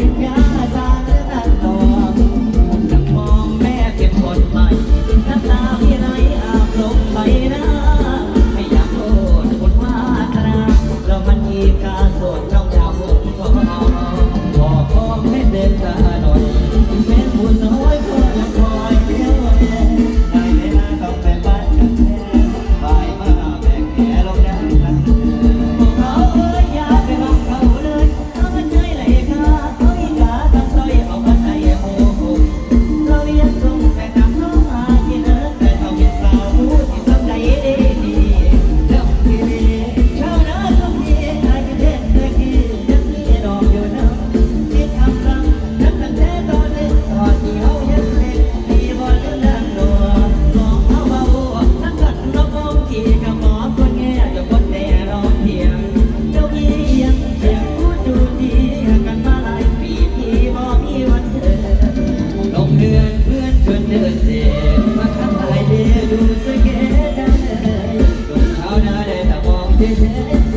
ริญญาสารตัดต่อจับมองแม่เก็บกดใหม่น้ำตาพี่ไหลอาบลงไปนะไม่ยากโทษคนวาสนเรามันอีกาโสดเจ้าดาวผม baby.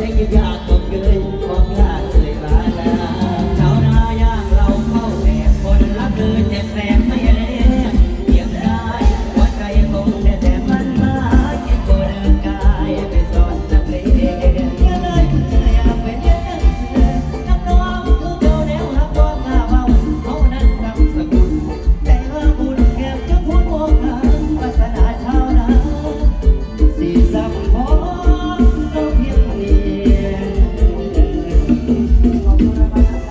Vamos trabalhar.